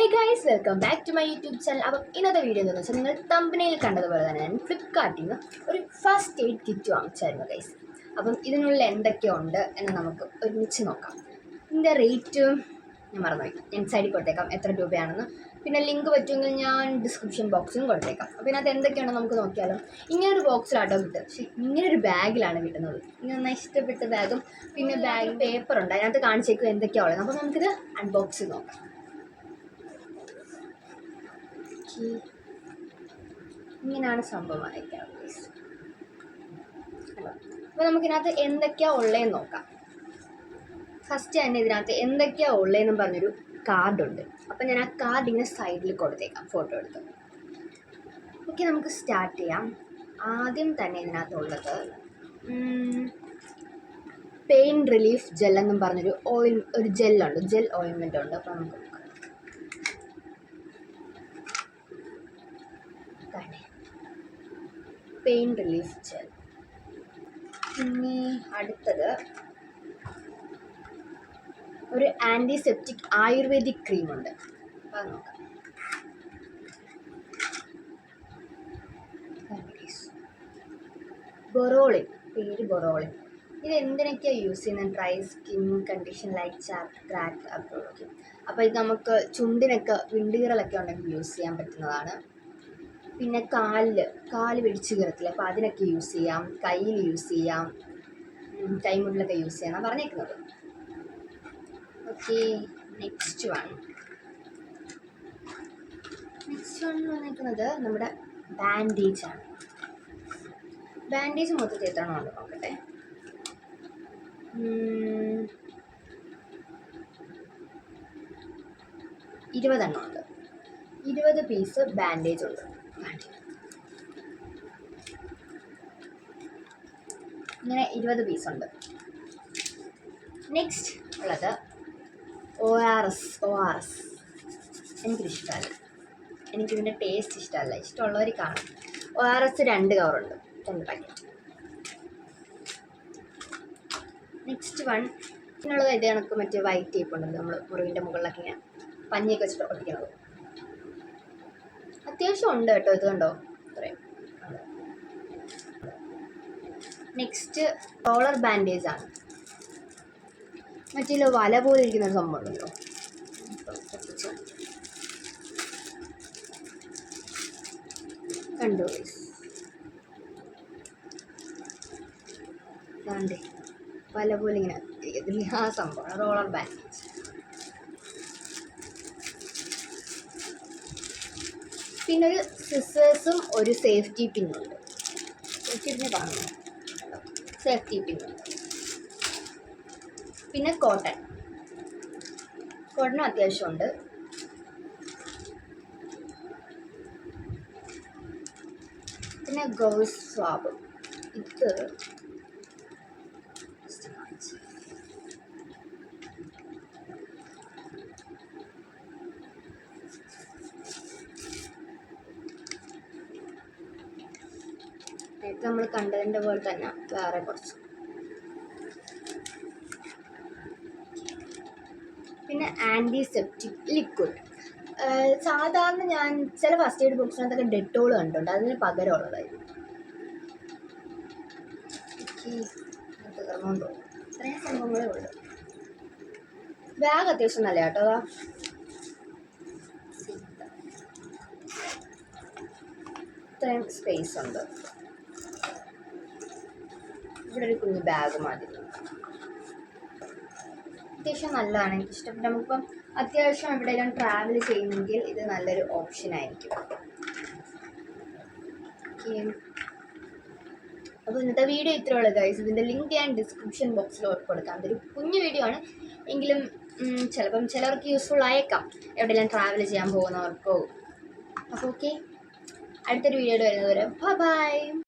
Hey guys welcome back to my YouTube channel അപ്പം ഇന്നത്തെ video എന്ന് വെച്ചാൽ നിങ്ങൾ തമ്പനയിൽ കണ്ടതുപോലെ തന്നെ ഞാൻ ഫ്ലിപ്കാർട്ടിൽ നിന്ന് ഒരു ഫസ്റ്റ് എയ്ഡ് കിറ്റ് വാങ്ങിച്ചായിരുന്നു ഗൈസ് അപ്പം ഇതിനുള്ളിൽ എന്തൊക്കെയുണ്ട് എന്ന് നമുക്ക് ഒരുമിച്ച് നോക്കാം. ഇതിന്റെ റേറ്റ് ഞാൻ മറന്നുപോയി. ഞാൻ സൈഡിൽ കൊടുത്തേക്കാം എത്ര രൂപയാണെന്ന്. പിന്നെ ലിങ്ക് പറ്റുമെങ്കിൽ ഞാൻ ഡിസ്ക്രിപ്ഷൻ ബോക്സിലും കൊടുത്തേക്കാം. അപ്പോൾ ഇതിനകത്ത് എന്തൊക്കെയാണെന്ന് നമുക്ക് നോക്കിയാലോ ഇങ്ങനൊരു ബോക്സിലാട്ടോ കിട്ടുക. പക്ഷേ ഇങ്ങനൊരു ബാഗിലാണ് കിട്ടുന്നത്. ഇങ്ങനെ ഇഷ്ടപ്പെട്ട ബാഗും പിന്നെ ബാഗ് പേപ്പർ ഉണ്ട്. അതിനകത്ത് കാണിച്ചേക്കും എന്തൊക്കെയാണ് അപ്പോൾ നമുക്കിത് അൺബോക്സ് നോക്കാം. ഓക്കെ ഇങ്ങനെയാണ് സംഭവം അയക്കാം അപ്പോൾ നമുക്കിതിനകത്ത് എന്തൊക്കെയാണ് ഉള്ളതെന്ന് നോക്കാം. ഫസ്റ്റ് തന്നെ ഇതിനകത്ത് എന്തൊക്കെയാണ് ഉള്ളതെന്നും പറഞ്ഞൊരു കാർഡുണ്ട് അപ്പം ഞാൻ ആ കാർഡ് ഇങ്ങനെ സൈഡിൽ കൊടുത്തേക്കാം ഫോട്ടോ എടുത്ത്. ഓക്കെ നമുക്ക് സ്റ്റാർട്ട് ചെയ്യാം. ആദ്യം തന്നെ ഇതിനകത്തുള്ളത് പെയിൻ റിലീഫ് ജെൽ പറഞ്ഞൊരു ഓയിൽ ഒരു ജെല്ലുണ്ട് ജെൽ ഓയിൻമെന്റ് ഉണ്ട്. അപ്പോൾ നമുക്ക് തന്നെ പെയിൻ റിലീഫ് ജെൽ ഇനി അടുത്തത് ഒരു ആന്റിസെപ്റ്റിക് ആയുർവേദിക് ക്രീമുണ്ട് അത് നോക്കാം. ബൊറോളിൻ പേര് ബൊറോളിൻ. ഇത് എന്തിനൊക്കെയാണ് യൂസ് ചെയ്യുന്നത് dry skin condition like chapped crack അപ്പോഴൊക്കെ അപ്പോൾ ഇത് നമുക്ക് ചുണ്ടിനൊക്കെ വിണ്ടുകീറലൊക്കെ ഉണ്ടെങ്കിൽ യൂസ് ചെയ്യാൻ പറ്റുന്നതാണ്. പിന്നെ കാലിൽ കാൽ പിടിച്ച് കയറത്തില്ല അപ്പോൾ അതിനൊക്കെ യൂസ് ചെയ്യാം. കയ്യിൽ യൂസ് ചെയ്യാം. ഉം, കൈമുട്ടിലൊക്കെ യൂസ് ചെയ്യാം. പറഞ്ഞേക്കുന്നത്. Okay next one next one എന്ന് പറഞ്ഞേക്കുന്നത് നമ്മുടെ ബാൻഡേജ് ആണ്. ബാൻഡേജ് മൊത്തത്തിൽ എത്ര എണ്ണം ഉണ്ട് നോക്കട്ടെ? ഇരുപതെണ്ണം ഉണ്ട്. ഇരുപത് പീസ് ബാൻഡേജ് ഉണ്ട്. ഇങ്ങനെ ഇരുപത് ഉണ്ട്. നെക്സ്റ്റ് ഉള്ളത് O R S O R S എനിക്കിഷ്ടമല്ല എനിക്കിതിന്റെ ടേസ്റ്റ് ഇഷ്ടമല്ല. ഇഷ്ടമുള്ളവർ കാണും. ഒ ആർ എസ് രണ്ട് കവറുണ്ട് രണ്ട് പാക്കറ്റ് നെക്സ്റ്റ് വൺ പിന്നുള്ളത് ഇത് കണക്ക്? മറ്റേ വൈറ്റ് ടേപ്പ് ഉണ്ടല്ലോ നമ്മൾ മുറിവിന്റെ മുകളിലൊക്കെ ഇങ്ങനെ പഞ്ഞിയൊക്കെ വെച്ചിട്ട് ഒട്ടിക്കുന്നത്. അത്യാവശ്യം ഉണ്ട് കേട്ടോ ഇത് കണ്ടോ? നെക്സ്റ്റ് റോളർ ബാൻഡേജ് ആണ്. മറ്റേ വല പോലെ ഇരിക്കുന്ന ഒരു സംഭവം ഉണ്ടല്ലോ. കണ്ടു? വല പോലെ ഇങ്ങനെ ആ സംഭവം റോളർ ബാൻഡേജ് പിന്നെ ഒരു സിസേഴ്സും ഒരു സേഫ്റ്റി പിന്നുണ്ട് സേഫ്റ്റി പിന്നെ കാണുന്നു സേഫ്റ്റി പിന്നുണ്ട് പിന്നെ കോട്ടൺ കോട്ടൺ അത്യാവശ്യമുണ്ട്. പിന്നെ ഗൗസ് സ്വാബ് ഇത് നേരത്തെ നമ്മൾ കണ്ടതിന്റെ പോലെ തന്നെ വേറെ കുറച്ച്. പിന്നെ ആന്റിസെപ്റ്റിക് ലിക്വിഡ് സാധാരണ ഞാൻ ചില ഫസ്റ്റ് എയ്ഡ് ബുക്സിനകത്തൊക്കെ ഡെറ്റോൾ കണ്ടിട്ടുണ്ട്. അതിന് പകരമുള്ളതായിരുന്നു ഇത്രയും സംഭവങ്ങളേ ഉള്ളൂ. ബാഗ് അത്യാവശ്യം നല്ല കേട്ടോ അതാ. ഇത്രയും സ്പേസ് ഉണ്ട്. ഇവിടെ ഒരു കുഞ്ഞ് ബാഗ് മതി അത്യാവശ്യം നല്ലതാണ്. എനിക്ക് ഇഷ്ടപ്പെട്ട നമുക്കിപ്പം അത്യാവശ്യം എവിടെയെങ്കിലും ട്രാവൽ ചെയ്യുന്നെങ്കിൽ ഇത് നല്ലൊരു ഓപ്ഷൻ ആയിരിക്കും. അപ്പോൾ ഇന്നത്തെ വീഡിയോ ഇത്രേ ഉള്ളൂ ഗൈസ് ഇതിന്റെ ലിങ്ക് ഞാൻ ഡിസ്ക്രിപ്ഷൻ ബോക്സിൽ കൊടുക്കാം. ഇതൊരു കുഞ്ഞു വീഡിയോ ആണ്. എങ്കിലും ചിലപ്പം ചിലർക്ക് യൂസ്ഫുൾ ആയേക്കാം എവിടെയെല്ലാം ട്രാവൽ ചെയ്യാൻ പോകുന്നവർക്കോ. അപ്പോൾ ഓക്കെ അടുത്തൊരു വീഡിയോ വരുന്നത് വരെ ബൈ